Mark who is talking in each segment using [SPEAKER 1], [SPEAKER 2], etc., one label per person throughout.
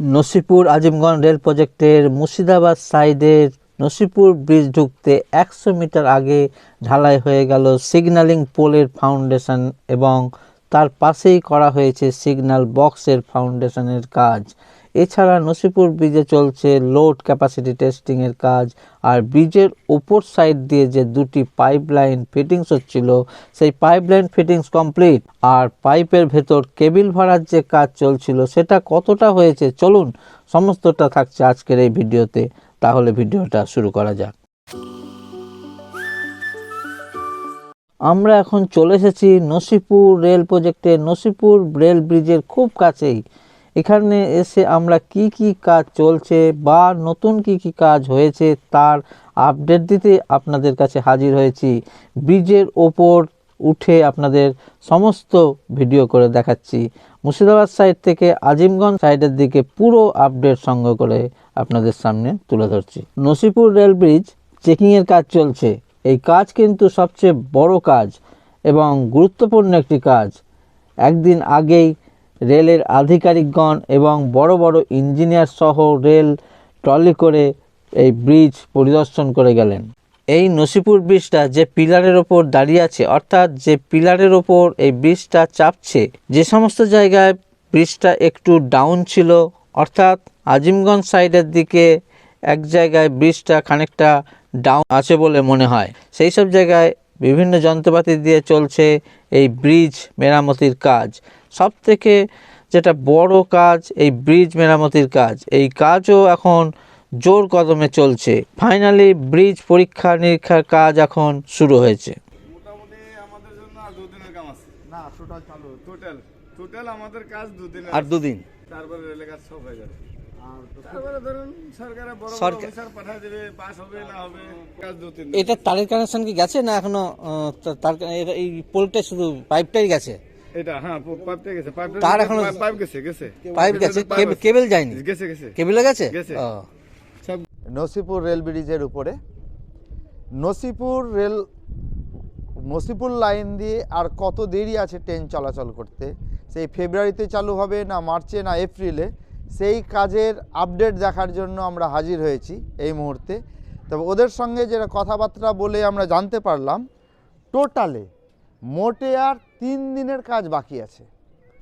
[SPEAKER 1] Nasipur Azimganj rail প্রজেক্টের মুর্শিদাবাদ সাইডের Nasipur bridge ঢুকতে একশো মিটার আগে ঢালাই হয়ে গেল সিগন্যালিং পোলের ফাউন্ডেশন এবং তার পাশেই করা হয়েছে সিগন্যাল বক্সের ফাউন্ডেশনের কাজ। এছাড়া নসিপুর ব্রিজে চলছে লোড ক্যাপাসিটি টেস্টিংয়ের কাজ, আর ব্রিজের ওপর সাইড দিয়ে যে দুটি পাইপলাইন ফিটিংস হচ্ছিল, সেই পাইপলাইন ফিটিংস কমপ্লিট আর পাইপের ভেতর কেবিল ভাড়ার যে কাজ চলছিল, সেটা কতটা হয়েছে চলুন সমস্তটা থাকছে আজকের এই ভিডিওতে। তাহলে ভিডিওটা শুরু করা যাক। আমরা এখন চলে এসেছি নসিপুর রেল প্রজেক্টে। নসিপুর রেল ব্রিজের খুব কাছেই। এখানে এসে আমরা কি কি কাজ চলছে বা নতুন কি কি কাজ হয়েছে তার আপডেট দিতে আপনাদের কাছে হাজির হয়েছি। ব্রিজের ওপর উঠে আপনাদের সমস্ত ভিডিও করে দেখাচ্ছি। মুর্শিদাবাদ সাইড থেকে আজিমগঞ্জ সাইডের দিকে পুরো আপডেট সংগ্রহ করে আপনাদের সামনে তুলে ধরছি। নসিপুর রেল ব্রিজ চেকিংয়ের কাজ চলছে। এই কাজ কিন্তু সবচেয়ে বড় কাজ এবং গুরুত্বপূর্ণ একটি কাজ। একদিন আগেই রেলের আধিকারিকগণ এবং বড় বড় ইঞ্জিনিয়ার সহ রেল ট্রলি করে এই ব্রিজ পরিদর্শন করে গেলেন। এই নসিপুর ব্রিজটা যে পিলারের ওপর দাঁড়িয়ে আছে, অর্থাৎ যে পিলারের ওপর এই ব্রিজটা চাপছে, যে সমস্ত জায়গায় ব্রিজটা একটু ডাউন ছিল, অর্থাৎ আজিমগঞ্জ সাইডের দিকে এক জায়গায় ব্রিজটা খানিকটা ডাউন আছে বলে মনে হয়। সেই সব জায়গায় বিভিন্ন যন্ত্রপাতি দিয়ে চলছে এই ব্রিজ মেরামতির কাজ। সব থেকে যেটা বড় কাজ এই ব্রিজ মেরামতির কাজ এই কাজও এখন জোর কদমে চলছে। ফাইনালি ব্রিজ পরীক্ষা নিরীক্ষার কাজ এখন শুরু হয়েছে।
[SPEAKER 2] আমাদের আর দুদিনের কাম আছে। না টোটাল চালু টোটাল টোটাল আমাদের কাজ দুদিনের
[SPEAKER 1] আর
[SPEAKER 2] আছে।
[SPEAKER 1] দুদিন।
[SPEAKER 2] তারপরে রেলের কাজ সব হয়ে যাবে। তারপরে ধরুন সরকারের বড় বড়
[SPEAKER 1] সরকার-
[SPEAKER 2] অফিসার পাঠিয়ে দেবে পাস হবে না হবে কাজ দু তিন
[SPEAKER 1] এটা তারের কানেকশন কি গেছে না এখনও তার এই পোলটা শুধু পাইপটাই গেছে?
[SPEAKER 2] এটা হ্যাঁ পাইপটা গেছে পাইপ
[SPEAKER 1] তার এখনো-
[SPEAKER 2] পাইপ গেছে গেছে।
[SPEAKER 1] পাইপ গেছে কেবল যায়নি?
[SPEAKER 2] গেছে গেছে।
[SPEAKER 1] কেবলে গেছে?
[SPEAKER 2] গেছে।
[SPEAKER 3] নসিপুর রেল ব্রিজের উপরে। নসিপুর রেল নসিপুর লাইন দিয়ে আর কত দেরি আছে ট্রেন চলাচল করতে? সেই ফেব্রুয়ারিতে চালু হবে না মার্চে না এপ্রিলে। সেই কাজের আপডেট দেখার জন্য আমরা হাজির হয়েছি এই মুহূর্তে। তবে ওদের সঙ্গে যেটা কথাবার্তা বলে আমরা জানতে পারলাম টোটালে মোটে আর তিন দিনের কাজ বাকি আছে।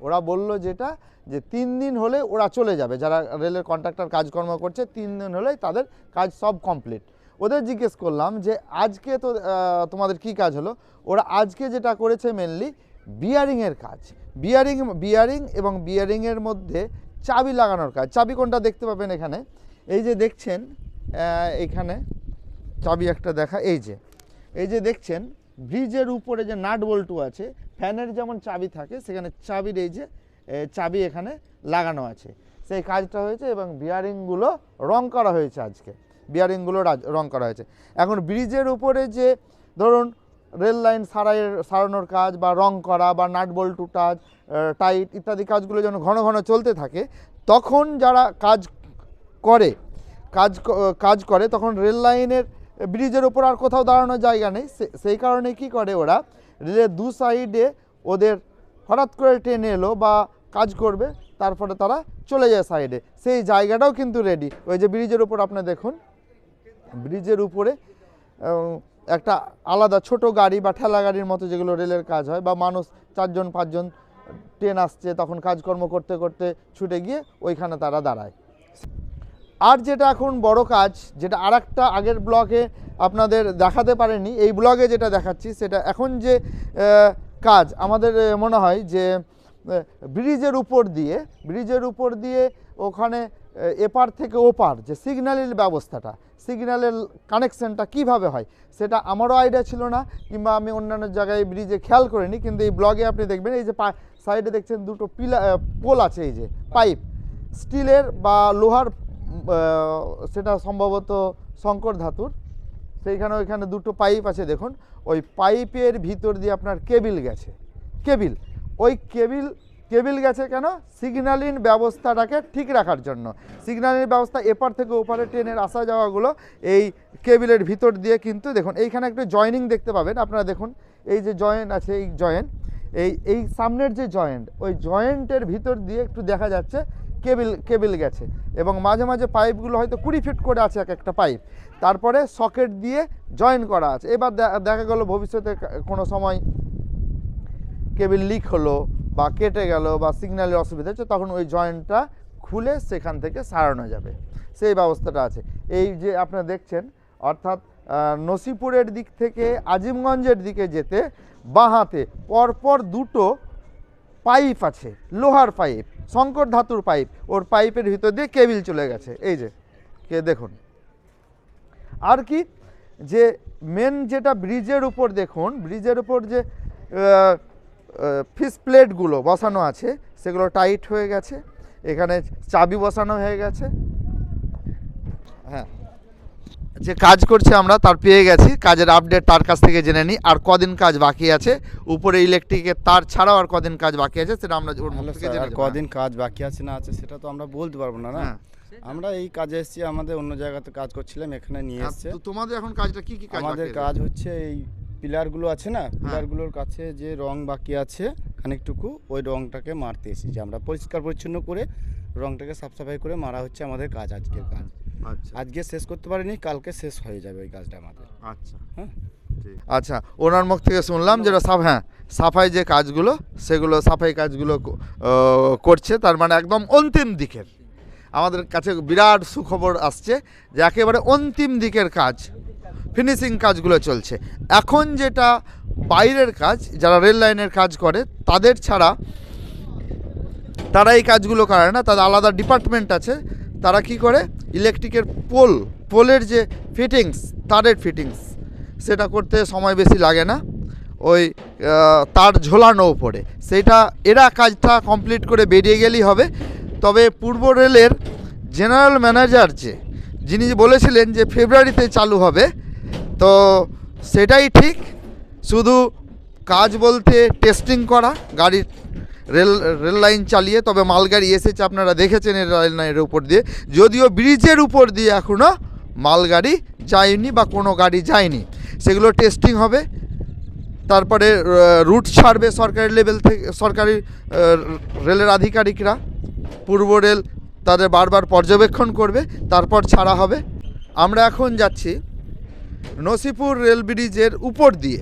[SPEAKER 3] ওরা বলল যেটা, যে তিন দিন হলে ওরা চলে যাবে। যারা রেলের কন্ট্রাক্টর কাজকর্ম করছে, তিন দিন হলেই তাদের কাজ সব কমপ্লিট। ওদের জিজ্ঞেস করলাম যে, আজকে তো তোমাদের কি কাজ হলো? ওরা আজকে যেটা করেছে মেনলি বিয়ারিংয়ের কাজ। বিয়ারিং বিয়ারিং এবং বিয়ারিংয়ের মধ্যে চাবি লাগানোর কাজ। চাবি কোনটা দেখতে পাবেন এখানে? এই যে দেখছেন এখানে চাবি একটা দেখা, এই যে। এই যে দেখছেন ব্রিজের উপরে যে নাট বল্টু আছে, ফ্যানের যেমন চাবি থাকে, সেখানে চাবির এই যে চাবি এখানে লাগানো আছে। সেই কাজটা হয়েছে এবং বিয়ারিংগুলো রং করা হয়েছে আজকে। বিয়ারিংগুলো রং করা হয়েছে। এখন ব্রিজের উপরে যে, ধরুন, রেল লাইন সারাইয়ের সারানোর কাজ বা রং করা বা নাট বল্টু টাচ টাইট ইত্যাদি কাজগুলো যেন ঘন ঘন চলতে থাকে, তখন যারা কাজ করে, কাজ কাজ করে, তখন রেল লাইনের ব্রিজের ওপর আর কোথাও দাঁড়ানোর জায়গা নেই। সেই কারণে কি করে ওরা? রেলের দু সাইডে ওদের হঠাৎ করে ট্রেন এলো বা কাজ করবে তারপরে তারা চলে যায় সাইডে। সেই জায়গাটাও কিন্তু রেডি ওই যে ব্রিজের উপর আপনি দেখুন। ব্রিজের উপরে একটা আলাদা ছোট গাড়ি বা ঠেলা গাড়ির মতো যেগুলো রেলের কাজ হয় বা মানুষ চারজন, পাঁচজন ট্রেন আসছে, তখন কাজকর্ম করতে করতে ছুটে গিয়ে ওইখানে তারা দাঁড়ায়। আর যেটা এখন বড় কাজ, যেটা আর আগের ব্লগে আপনাদের দেখাতে পারেনি, এই ব্লগে যেটা দেখাচ্ছি সেটা এখন যে কাজ আমাদের মনে হয় যে ব্রিজের উপর দিয়ে, ব্রিজের উপর দিয়ে ওখানে এপার থেকে ওপার যে সিগন্যালের ব্যবস্থাটা সিগন্যালের কানেকশনটা কীভাবে হয়, সেটা আমারও আইডিয়া ছিল না, কিংবা আমি অন্যান্য জায়গায় ব্রিজে খেয়াল করিনি, কিন্তু এই ব্লগে আপনি দেখবেন, এই যে সাইডে দেখছেন দুটো পিলা পোল আছে এই যে পাইপ স্টিলের বা লোহার সেটা সম্ভবত শঙ্কর ধাতুর। সেইখানে ওইখানে দুটো পাইপ আছে দেখুন। ওই পাইপের ভিতর দিয়ে আপনার কেবিল গেছে। কেবিল। ওই কেবিল কেবিল গেছে কেন? সিগন্যালিং ব্যবস্থাটাকে ঠিক রাখার জন্য। সিগন্যালিং ব্যবস্থা এপার থেকে ওপারে ট্রেনের আসা যাওয়াগুলো এই কেবিলের ভিতর দিয়ে কিন্তু দেখুন, এইখানে একটু জয়েনিং দেখতে পাবেন। আপনারা দেখুন, এই যে জয়েন্ট আছে, এই জয়েন্ট এই এই সামনের যে জয়েন্ট, ওই জয়েন্টের ভিতর দিয়ে একটু দেখা যাচ্ছে কেবিল কেবিল গেছে। এবং মাঝে মাঝে পাইপগুলো হয়তো কুড়ি ফিট করে আছে এক একটা পাইপ। তারপরে সকেট দিয়ে জয়েন করা আছে। এবার দেখা গেল ভবিষ্যতে কোনো সময় কেবিল লিক হলো বা কেটে গেল বা সিগন্যালের অসুবিধা হচ্ছে, তখন ওই জয়েন্টটা খুলে সেখান থেকে সারানো যাবে। সেই ব্যবস্থাটা আছে। এই যে আপনারা দেখছেন, অর্থাৎ নসিপুরের দিক থেকে আজিমগঞ্জের দিকে যেতে বাঁ হাতে পরপর দুটো পাইপ আছে, লোহার পাইপ। শঙ্কর ধাতুর পাইপ, ওর পাইপের ভিতর দিয়ে কেবিল চলে গেছে। এই যে, কে দেখুন। আর কি, যে মেন যেটা ব্রিজের উপর দেখুন, ব্রিজের উপর যে ফিস প্লেটগুলো বসানো আছে, সেগুলো টাইট হয়ে গেছে। এখানে চাবি বসানো হয়ে গেছে। হ্যাঁ। যে কাজ করছে আমরা তার পেয়ে গেছি। কাজের আপডেট তার কাছ থেকে জেনে নিই। আর কদিন কাজ বাকি আছে? উপরে ইলেকট্রিকের তার ছাড়াও আর কদিন কাজ বাকি আছে সেটা আমরা।
[SPEAKER 4] কদিন কাজ বাকি আছে না আছে সেটা তো আমরা বলতে পারব না না?
[SPEAKER 3] হ্যাঁ।
[SPEAKER 4] আমরা এই কাজে এসেছি আমাদের অন্য জায়গাতে কাজ করছিলাম এখানে নিয়ে
[SPEAKER 3] আর
[SPEAKER 4] এসছে।
[SPEAKER 3] তোমাদের এখন কাজটা কি কি কাজ
[SPEAKER 4] আমাদের কাজ হচ্ছে এই পিলারগুলো আছে
[SPEAKER 3] হ্যাঁ।
[SPEAKER 4] না পিলারগুলোর কাছে যে রং বাকি আছে খানিকটুকু ওই রংটাকে মারতে এসেছি আমরা। পরিষ্কার পরিচ্ছন্ন করে রংটাকে সাফ সাফাই করে মারা হচ্ছে আমাদের কাজ আজকের কাজ। আজকে শেষ করতে পারিনি কালকে শেষ হয়ে যাবে ওই কাজটা আমাদের।
[SPEAKER 3] আচ্ছা।
[SPEAKER 4] হ্যাঁ?
[SPEAKER 3] আচ্ছা ওনার মুখ থেকে শুনলাম যেটা সাফ হ্যাঁ সাফাই যে কাজগুলো সেগুলো সাফাই কাজগুলো করছে তার মানে একদম অন্তিম দিকের। আমাদের কাছে বিরাট সুখবর আসছে যে একেবারে অন্তিম দিকের কাজ ফিনিশিং কাজগুলো চলছে। এখন যেটা বাইরের কাজ যারা রেল লাইনের কাজ করে তাদের ছাড়া তারা এই কাজগুলো করে না তাদের আলাদা ডিপার্টমেন্ট আছে। তারা কি করে? ইলেকট্রিকের পোল, পোলের যে ফিটিংস তারের ফিটিংস সেটা করতে সময় বেশি লাগে না। ওই তার ঝোলানো উপরে। সেটা, এরা কাজটা কমপ্লিট করে বেরিয়ে গেলেই হবে। তবে পূর্ব রেলের জেনারেল ম্যানেজার যে, যিনি বলেছিলেন যে ফেব্রুয়ারিতে চালু হবে, তো সেটাই ঠিক। শুধু কাজ বলতে টেস্টিং করা, গাড়ির রেল রেল লাইন চালিয়ে, তবে মালগাড়ি এসেছে, আপনারা দেখেছেন এই রেল লাইনের উপর দিয়ে। যদিও ব্রিজের উপর দিয়ে এখনও মালগাড়ি যায়নি বা কোনো গাড়ি যায়নি। সেগুলো টেস্টিং হবে। তারপরে রুট ছাড়বে সরকারি লেভেল থেকে, সরকারি রেলের আধিকারিকরা। পূর্ব রেল তাদের বারবার পর্যবেক্ষণ করবে, তারপর ছাড়া হবে। আমরা এখন যাচ্ছি নসিপুর রেল ব্রিজের উপর দিয়ে।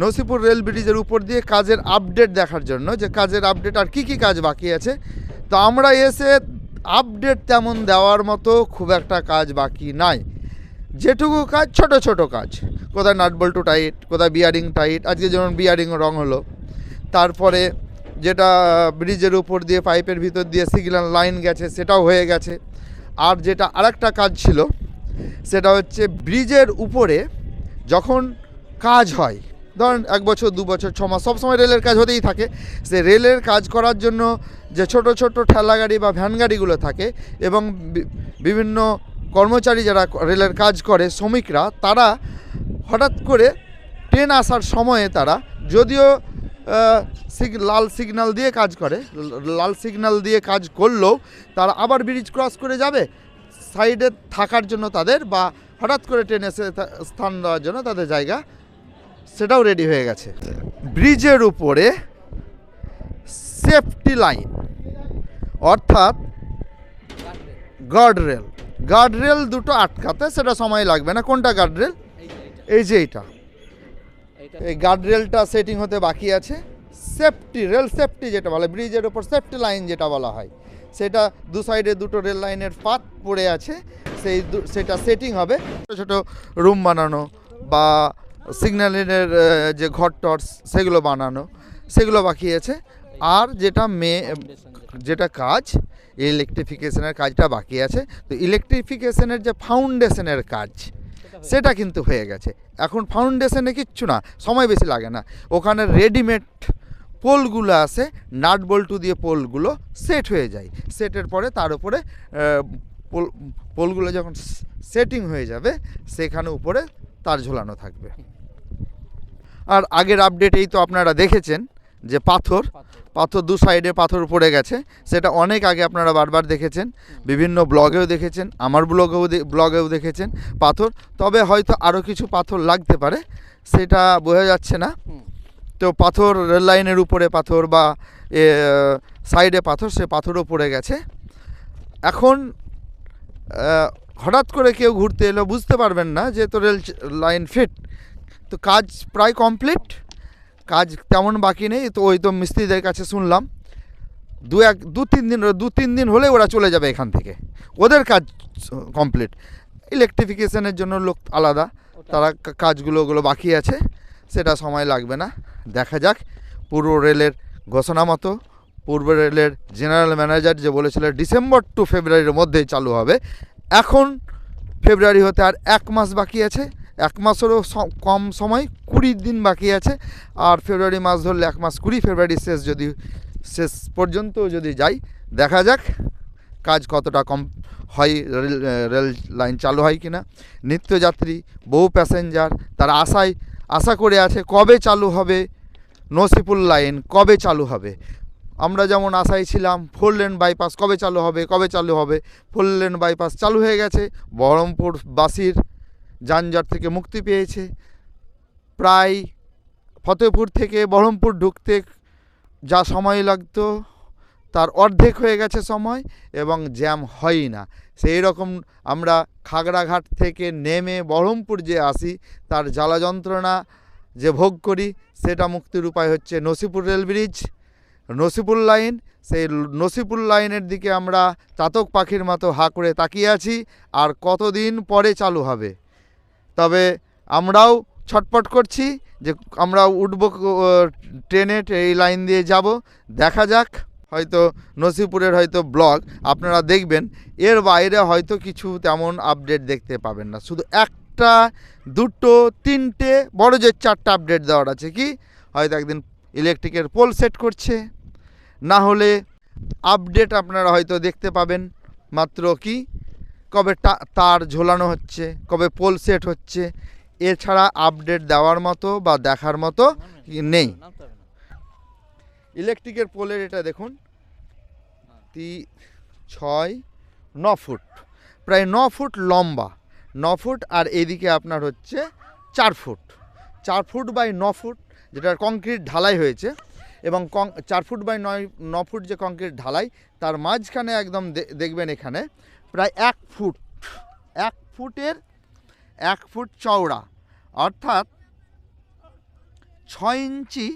[SPEAKER 3] নসিপুর রেল ব্রিজের উপর দিয়ে কাজের আপডেট দেখার জন্য, যে কাজের আপডেট আর কি কি কাজ বাকি আছে, তো আমরা এসে আপডেট তেমন দেওয়ার মতো খুব একটা কাজ বাকি নাই। যেটুকু কাজ, ছোট ছোট কাজ। কোথায় নাটবল্টু টাইট, কোথায় বিয়ারিং টাইট, আজকে যেমন বিয়ারিং রং হলো। তারপরে যেটা ব্রিজের উপর দিয়ে পাইপের ভিতর দিয়ে সিগন্যাল লাইন গেছে, সেটাও হয়ে গেছে। আর যেটা আরেকটা কাজ ছিল, সেটা হচ্ছে ব্রিজের উপরে যখন কাজ হয় ধরেন এক বছর, দু বছর, ছ মাস সবসময় রেলের কাজ হতেই থাকে। সে রেলের কাজ করার জন্য যে ছোট ছোট ঠেলা গাড়ি বা ভ্যান গাড়িগুলো থাকে এবং বিভিন্ন কর্মচারী যারা রেলের কাজ করে, শ্রমিকরা, তারা হঠাৎ করে ট্রেন আসার সময়ে তারা যদিও সিগ- লাল সিগনাল দিয়ে কাজ করে লাল সিগনাল দিয়ে কাজ করলেও তারা আবার ব্রিজ ক্রস করে যাবে, সাইডে থাকার জন্য তাদের বা হঠাৎ করে ট্রেন এসে স্থান দেওয়ার জন্য তাদের জায়গা সেটাও রেডি হয়ে গেছে। ব্রিজের উপরে সেফটি লাইন অর্থাৎ গার্ড রেল গার্ড রেল দুটো আটকাতে সেটা সময় লাগবে না। কোনটা গার্ড রেল এই যে এইটা। এই গার্ড রেলটা সেটিং হতে বাকি আছে। সেফটি রেল সেফটি যেটা বলে ব্রিজের ওপর সেফটি লাইন যেটা বলা হয়। সেটা দু সাইডে দুটো রেল লাইনের পাত পড়ে আছে। সেই সেটা সেটিং হবে। ছোটো ছোটো রুম বানানো বা সিগন্যালের যে ঘর টর্চ সেগুলো বানানো, সেগুলো বাকি আছে আর যেটা মে যেটা কাজ, ইলেকট্রিফিকেশনের কাজটা বাকি আছে। তো ইলেকট্রিফিকেশনের যে ফাউন্ডেশনের কাজ, সেটা কিন্তু হয়ে গেছে। এখন ফাউন্ডেশনে কিচ্ছু না, সময় বেশি লাগে না। ওখানে রেডিমেড পোলগুলো আসে নাট বল্টু দিয়ে পোলগুলো সেট হয়ে যায়। সেটের পরে তার উপরে পোল, পোলগুলো যখন সেটিং হয়ে যাবে, সেখানে উপরে তার ঝোলানো থাকবে। আর আগের আপডেটেই তো আপনারা দেখেছেন যে পাথর পাথর দু সাইডে পাথর পড়ে গেছে। সেটা অনেক আগে আপনারা বারবার দেখেছেন, বিভিন্ন ব্লগেও দেখেছেন, আমার ব্লগেও ব্লগেও দেখেছেন পাথর। তবে হয়তো আরও কিছু পাথর লাগতে পারে, সেটা বোঝা যাচ্ছে না। তো পাথর রেল লাইনের উপরে পাথর বা সাইডে পাথর, সে পাথরও পড়ে গেছে। এখন হঠাৎ করে কেউ ঘুরতে এলো, বুঝতে পারবেন না যে তো রেল লাইন ফিট। তো কাজ প্রায় কমপ্লিট, কাজ তেমন বাকি নেই, তো ওই তো মিস্ত্রিদের কাছে শুনলাম। দু এক, দু তিন দিন, দু তিন দিন হলে ওরা চলে যাবে এখান থেকে। ওদের কাজ কমপ্লিট। ইলেকট্রিফিকেশনের জন্য লোক আলাদা, তারা কাজগুলো ওগুলো বাকি আছে, সেটা সময় লাগবে না। দেখা যাক, পূর্ব রেলের ঘোষণা মতো, পূর্ব রেলের জেনারেল ম্যানেজার যে বলেছিল, ডিসেম্বর টু ফেব্রুয়ারির মধ্যেই চালু হবে। এখন ফেব্রুয়ারি হতে আর এক মাস বাকি আছে, এক মাসেরও কম সময়, কুড়ি দিন বাকি আছে। আর ফেব্রুয়ারি মাস ধরলে এক মাস কুড়ি, ফেব্রুয়ারি শেষ যদি, শেষ পর্যন্ত যদি যাই, দেখা যাক কাজ কতটা কম হয়, রেল রেল লাইন চালু হয় কি না নিত্যযাত্রী, বহু প্যাসেঞ্জার, তারা আশায়, আশা করে আছে কবে চালু হবে নসিপুর লাইন কবে চালু হবে। আমরা যেমন আশায় ছিলাম ফোর লেন বাইপাস কবে চালু হবে, কবে চালু হবে? ফোর লেন বাইপাস চালু হয়ে গেছে। বহরমপুর বাসির যানজট থেকে মুক্তি পেয়েছে। প্রায় ফতেপুর থেকে বহরমপুর ঢুকতে যা সময় লাগতো, তার অর্ধেক হয়ে গেছে সময় এবং জ্যাম হয়ই না। সেই রকম আমরা খাগড়াঘাট থেকে নেমে বহরমপুর যে আসি, তার জ্বালা যন্ত্রণা যে ভোগ করি, সেটা মুক্তির উপায় হচ্ছে Nasipur rail bridge. Nasipur line, সেই নসিপুর লাইনের দিকে আমরা চাতক পাখির মতো হা করে তাকিয়ে আছি আর কতদিন পরে চালু হবে। তবে আমরাও ছটপট করছি যে আমরা উঠবো ট্রেনে, এই লাইন দিয়ে যাব। দেখা যাক, হয়তো নসিপুরের হয়তো ব্লগ আপনারা দেখবেন, এর বাইরে হয়তো কিছু তেমন আপডেট দেখতে পাবেন না। শুধু একটা, দুটো, তিনটে, বড় যে চারটা আপডেট দেওয়ার আছে কি? হয়তো একদিন ইলেকট্রিকের পোল সেট করছে। না হলে আপডেট আপনারা হয়তো দেখতে পাবেন। মাত্র কি? কবে তার ঝোলানো হচ্ছে কবে পোল সেট হচ্ছে এছাড়া আপডেট দেওয়ার মতো বা দেখার মতো নেই। ইলেকট্রিকের পোলের এটা দেখুন। তি ছয় ন ফুট। প্রায় ন ফুট লম্বা। ন ফুট আর এদিকে আপনার হচ্ছে চার ফুট। চার ফুট বাই ন ফুট যেটা কংক্রিট ঢালাই হয়েছে। এবং কং, চার ফুট বাই নয়, ন ফুট যে কংক্রিট ঢালাই, তার মাঝখানে একদম দেখবেন এখানে, প্রায় এক ফুট, এক ফুটের, এক ফুট চওড়া, অর্থাৎ ছয় ইঞ্চি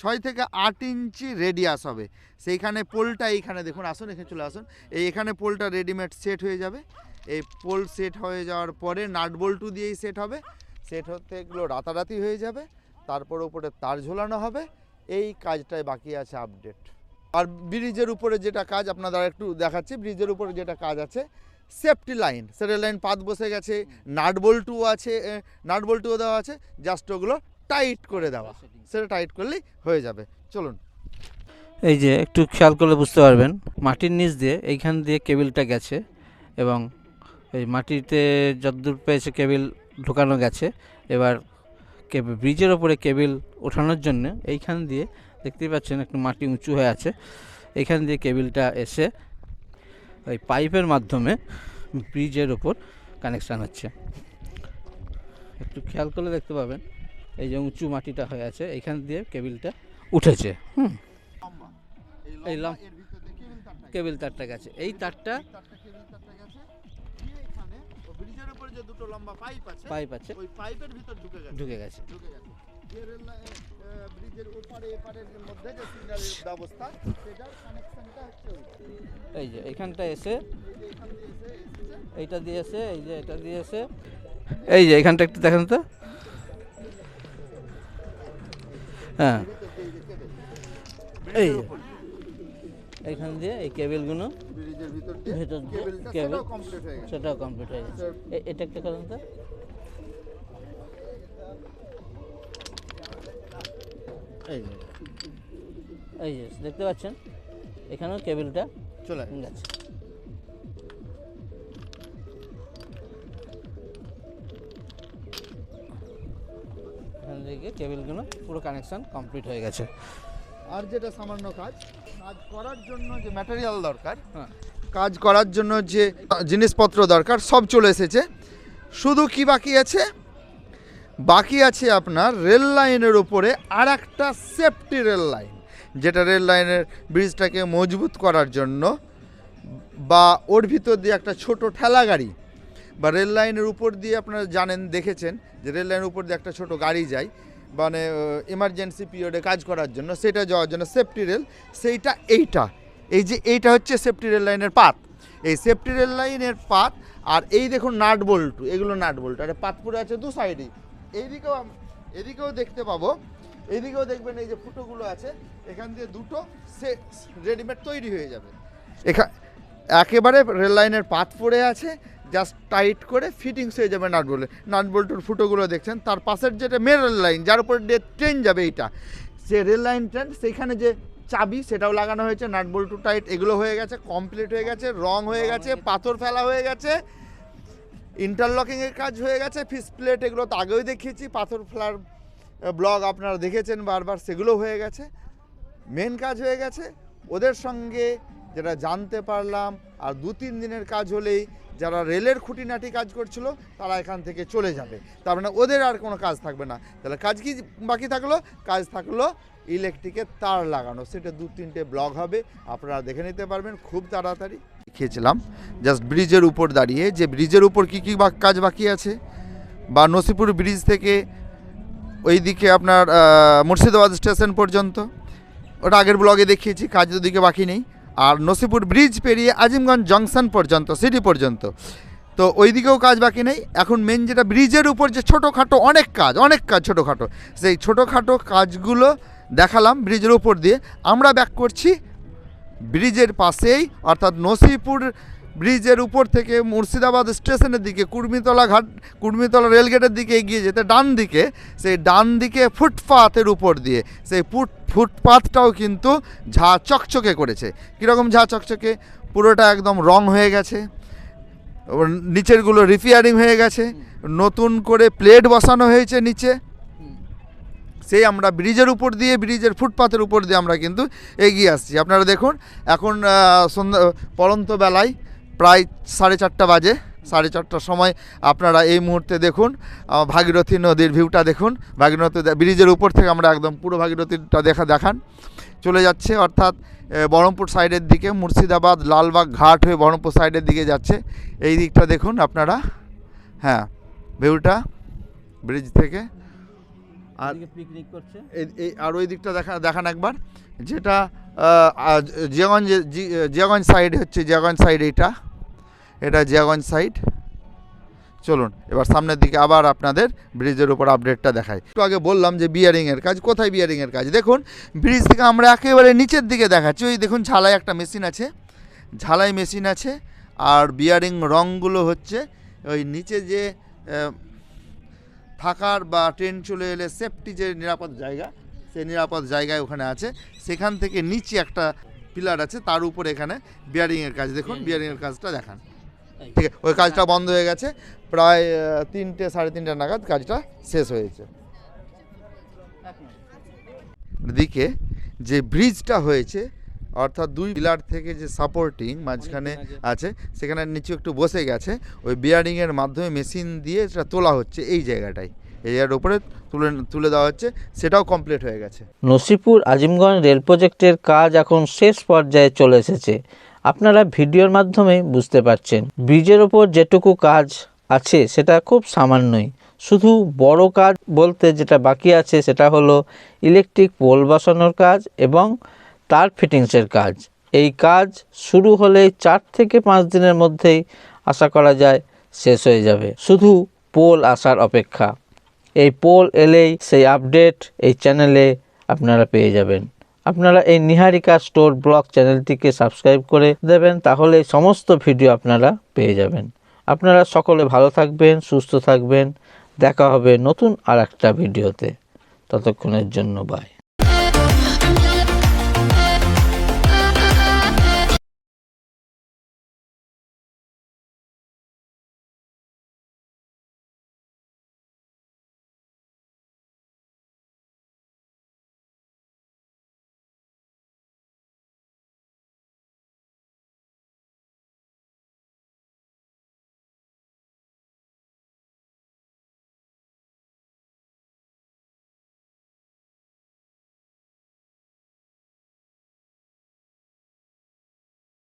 [SPEAKER 3] ছয় থেকে আট ইঞ্চি রেডিয়াস হবে। সেইখানে পোলটা এইখানে দেখুন, আসুন, এখানে চলে আসুন। এই এখানে পোলটা রেডিমেড সেট হয়ে যাবে। এই পোল সেট হয়ে যাওয়ার পরে নাট বল্টু দিয়েই সেট হবে। সেট হতে এগুলো রাতারাতি হয়ে যাবে। তারপর উপরে তার ঝোলানো হবে। এই কাজটাই বাকি আছে আপডেট আর ব্রিজের উপরে যেটা কাজ আপনাদের একটু দেখাচ্ছি, ব্রিজের উপরে যেটা কাজ আছে সেফটি লাইন সেটা লাইন পাত বসে গেছে, নাট বল্টুও আছে নাট বল্টুও দেওয়া আছে জাস্ট ওগুলো টাইট করে দেওয়া। সেটা টাইট করলেই হয়ে যাবে। চলুন।
[SPEAKER 1] এই যে একটু খেয়াল করলে বুঝতে পারবেন, মাটির নিচ দিয়ে, এইখান দিয়ে কেবিলটা গেছে এবং এই মাটিতে যতদূর পেয়েছে কেবিল ঢোকানো গেছে, এবার ব্রিজের ওপরে কেবিল ওঠানোর জন্য এইখান দিয়ে দেখতেই পাচ্ছেন একটু মাটি উঁচু হয়ে আছে। এইখান দিয়ে কেবিলটা এসে ওই পাইপের মাধ্যমে ব্রিজের ওপর কানেকশান হচ্ছে। একটু খেয়াল করলে দেখতে পাবেন এই যে উঁচু মাটিটা হয়ে আছে এইখান দিয়ে কেবিলটা উঠেছে। হুম। এই লম-
[SPEAKER 3] এর ভিতর দিয়ে কেবিল তারটা
[SPEAKER 1] কেবিল তারটা গেছে। এই তারটা
[SPEAKER 3] যে দুটো লম্বা পাইপ আছে
[SPEAKER 1] পাইপ আছে।
[SPEAKER 3] ওই পাইপের ভিতর ঢুকে গেছে।
[SPEAKER 1] ঢুকে গেছে।
[SPEAKER 3] ঢুকে গেছে। যে রেল ব্রিজের ওপারে এপারের মধ্যে যে সিগন্যালের ব্যবস্থা সেটার কানেকশনটা হচ্ছে
[SPEAKER 1] এই যে এইখানটা এসে এইটা দিয়ে এসে এই যে এটা দিয়ে এসে এই যে এখানটা একটু দেখেন তো। হ্যাঁ। এই যে এইখান দিয়ে এই কেবিলগুলো
[SPEAKER 3] ভেতর
[SPEAKER 1] কেবিল
[SPEAKER 3] সেটাও কমপ্লিট হয়ে গেছে।
[SPEAKER 1] সেটাও কমপ্লিট হয়ে গেছে। এটা একটা করেন তো এই যে এই যে দেখতে পাচ্ছেন? এখানেও কেবিলটা
[SPEAKER 3] চলে
[SPEAKER 1] গেছে। এখান থেকে কেবিলগুলো পুরো কানেকশন কমপ্লিট হয়ে গেছে।
[SPEAKER 3] আর যেটা সামান্য কাজ কাজ করার জন্য যে ম্যাটেরিয়াল দরকার
[SPEAKER 1] হ্যাঁ।
[SPEAKER 3] কাজ করার জন্য যে জিনিসপত্র দরকার সব চলে এসেছে। শুধু কি বাকি আছে? বাকি আছে আপনার রেল লাইনের উপরে আর একটা সেফটি রেল লাইন। যেটা রেল লাইনের ব্রিজটাকে মজবুত করার জন্য বা ওর ভিতর দিয়ে একটা ছোট ঠেলা গাড়ি বা রেল লাইনের উপর দিয়ে আপনারা জানেন দেখেছেন যে রেল লাইনের উপর দিয়ে একটা ছোট গাড়ি যায়। মানে এমার্জেন্সি পিরিয়ডে কাজ করার জন্য, সেটা যাওয়ার জন্য সেফটি রেল সেইটা এইটা। এই যে এইটা হচ্ছে সেফটি রেল লাইনের পাত। এই সেফটি রেল লাইনের পাত, আর এই দেখুন নাট বল্টু এগুলো নাট বল্টু আর পাত পড়ে আছে দু সাইডেই এইদিকেও এদিকেও দেখতে পাবো। এদিকেও দেখবেন এই যে ফুটোগুলো আছে, এখান দিয়ে দুটো সে রেডিমেড তৈরি হয়ে যাবে। এখা একেবারে রেল লাইনের পাত পড়ে আছে জাস্ট টাইট করে ফিটিংস হয়ে যাবে নাট বল্টু নাট বল্টুর ফুটোগুলো দেখছেন, তার পাশের যেটা মেন রেল লাইন যার উপর দিয়ে ট্রেন যাবে এইটা। সে রেল লাইন ট্রেন সেইখানে যে চাবি, সেটাও লাগানো হয়েছে নাট বল্টু টাইট এগুলো হয়ে গেছে কমপ্লিট হয়ে গেছে, রং হয়ে গেছে, পাথর ফেলা হয়ে গেছে ইন্টারলকিংয়ের কাজ হয়ে গেছে ফিস প্লেট এগুলো তো আগেও দেখিয়েছি, পাথর ফেলার ব্লগ আপনারা দেখেছেন বারবার সেগুলো হয়ে গেছে। মেন কাজ হয়ে গেছে, ওদের সঙ্গে যেটা জানতে পারলাম, আর দু তিন দিনের কাজ হলেই যারা রেলের খুঁটিনাটি কাজ করছিল, তারা এখান থেকে চলে যাবে। তার মানে ওদের আর কোনো কাজ থাকবে না। তাহলে কাজ কি বাকি থাকল? কাজ থাকল ইলেকট্রিকের তার লাগানো। সেটা দু তিনটে ব্লগ হবে। আপনারা দেখে নিতে পারবেন খুব তাড়াতাড়ি। খেয়েছিলাম জাস্ট ব্রিজের উপর দাঁড়িয়ে। যে ব্রিজের উপর কী কী কাজ বাকি আছে? বা নসিপুর ব্রিজ থেকে ওইদিকে আপনার মুর্শিদাবাদ স্টেশন পর্যন্ত। ওটা আগের ব্লগে দেখিয়েছি, কাজ ওদিকে বাকি নেই। আর নসিপুর ব্রিজ পেরিয়ে আজিমগঞ্জ জংশন পর্যন্ত, সিটি পর্যন্ত। তো ওইদিকেও কাজ বাকি নেই। এখন মেন যেটা ব্রিজের উপর যে ছোটোখাটো অনেক কাজ অনেক কাজ ছোটোখাটো, সেই ছোটোখাটো কাজগুলো দেখালাম ব্রিজের উপর দিয়ে। আমরা ব্যাক করছি ব্রিজের পাশেই, অর্থাৎ নসিপুর ব্রিজের উপর থেকে মুর্শিদাবাদ স্টেশনের দিকে, কুর্মিতলা ঘাট, কুর্মিতলা রেলগেটের দিকে এগিয়ে যেতে ডান দিকে, সেই ডান দিকে ফুটপাথের উপর দিয়ে, সেই ফুট, ফুটপাথটাও কিন্তু ঝা চকচকে করেছে। কীরকম ঝা চকচকে? পুরোটা একদম রং হয়ে গেছে নিচেরগুলো রিপেয়ারিং হয়ে গেছে, নতুন করে প্লেট বসানো হয়েছে নিচে। সেই আমরা ব্রিজের উপর দিয়ে, ব্রিজের ফুটপাথের উপর দিয়ে আমরা কিন্তু এগিয়ে আসছি। আপনারা দেখুন, এখন সন্ধ্যা পরন্ত বেলায় প্রায় সাড়ে চারটা বাজে সাড়ে চারটার সময় আপনারা এই মুহূর্তে দেখুন ভাগীরথী নদীর ভিউটা দেখুন। ভাগীরথী ব্রিজের উপর থেকে আমরা একদম পুরো ভাগীরথীটা দেখা দেখান। চলে যাচ্ছে অর্থাৎ বহরমপুর সাইডের দিকে মুর্শিদাবাদ লালবাগ ঘাট হয়ে বহরমপুর সাইডের দিকে যাচ্ছে। এই দিকটা দেখুন আপনারা। হ্যাঁ ভিউটা ব্রিজ থেকে। আর
[SPEAKER 1] পিকনিক করছে।
[SPEAKER 3] এই- আর ওই দিকটা দেখা দেখান একবার। যেটা জিয়াগঞ্জ জিয়াগঞ্জ সাইড হচ্ছে জিয়াগঞ্জ সাইড এইটা। এটা জিয়াগঞ্জ সাইড চলুন, এবার সামনের দিকে আবার আপনাদের ব্রিজের উপর আপডেটটা দেখাই। একটু আগে বললাম যে বিয়ারিংয়ের কাজ, কোথায় বিয়ারিংয়ের কাজ? দেখুন ব্রিজ থেকে আমরা একেবারে নিচের দিকে দেখাচ্ছি। ওই দেখুন, ঝালাই একটা মেশিন আছে। ঝালাই মেশিন আছে, আর বিয়ারিং রঙগুলো হচ্ছে ওই নিচে যে থাকার বা ট্রেন চলে এলে সেফটি যে নিরাপদ জায়গা, সেই নিরাপদ জায়গায় ওখানে আছে। সেখান থেকে নিচে একটা পিলার আছে, তার উপরে এখানে বিয়ারিংয়ের কাজ। দেখুন বিয়ারিংয়ের কাজটা দেখান। ঠিক আছে ওই কাজটা বন্ধ হয়ে গেছে প্রায় তিনটে সাড়ে তিনটে নাগাদ কাজটা শেষ হয়েছে। দিকে যে ব্রিজটা হয়েছে অর্থাৎ দুই পিলার থেকে যে সাপোর্টিং মাঝখানে আছে সেখানে নিচে একটু বসে গেছে ওই বিয়ারিংয়ের মাধ্যমে মেশিন দিয়ে সেটা তোলা হচ্ছে এই জায়গাটায়। এই জায়গার উপরে তুলে তুলে দেওয়া হচ্ছে সেটাও কমপ্লিট হয়ে গেছে।
[SPEAKER 1] নসিপুর আজিমগঞ্জ রেল প্রজেক্টের কাজ এখন শেষ পর্যায়ে চলে এসেছে। আপনারা ভিডিওর মাধ্যমে বুঝতে পারছেন। ব্রিজের ওপর যেটুকু কাজ আছে, সেটা খুব সামান্যই। শুধু বড় কাজ বলতে যেটা বাকি আছে, সেটা হলো ইলেকট্রিক পোল বসানোর কাজ এবং তার ফিটিংসের কাজ। এই কাজ শুরু হলে চার থেকে পাঁচ দিনের মধ্যেই আশা করা যায় শেষ হয়ে যাবে। শুধু পোল আসার অপেক্ষা। এই পোল এলেই সেই আপডেট এই চ্যানেলে আপনারা পেয়ে যাবেন। আপনারা এই নিহারিকা স্টোর ব্লগ চ্যানেলটিকে সাবস্ক্রাইব করে দেবেন, তাহলে সমস্ত ভিডিও আপনারা পেয়ে যাবেন। আপনারা সকলে ভালো থাকবেন, সুস্থ থাকবেন। দেখা হবে নতুন আর একটা ভিডিওতে। ততক্ষণের জন্য বাই